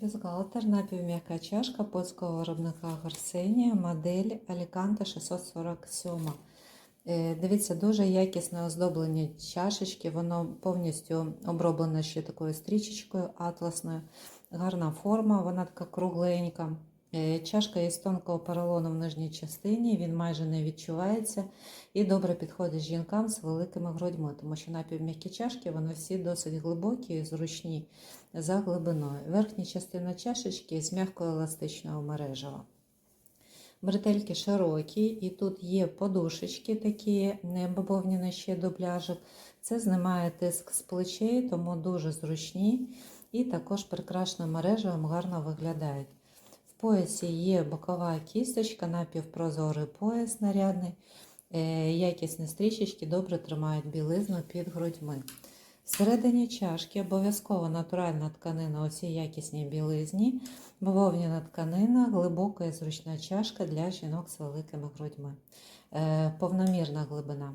Бюстгальтер напівм'яка чашка польського виробника Гарсенія, модель Alicante 647. Е, Дивіться, дуже якісне оздоблення чашечки, воно повністю оброблене ще такою стрічечкою атласною. Гарна форма, вона така кругленька. Е, Чашка із тонкого поролону в нижній частині, він майже не відчувається і добре підходить жінкам з великими грудьми, тому що напівм'які чашки вони всі досить глибокі і зручні за глибиною. Верхня частина чашечки з м'якого еластичного мережева. Бретельки широкі, і тут є подушечки такі, не бавовняні ще до пляжок. Це знімає тиск з плечей, тому дуже зручні і також прикрашеним мережевим гарно виглядають. Поясі є бокова кісточка, напівпрозорий пояс нарядний, Е, якісні стрічечки добре тримають білизну під грудьми. Всередині чашки обов'язково натуральна тканина у цій якісній білизні, бавовняна тканина, глибока і зручна чашка для жінок з великими грудьми. Е, повномірна глибина.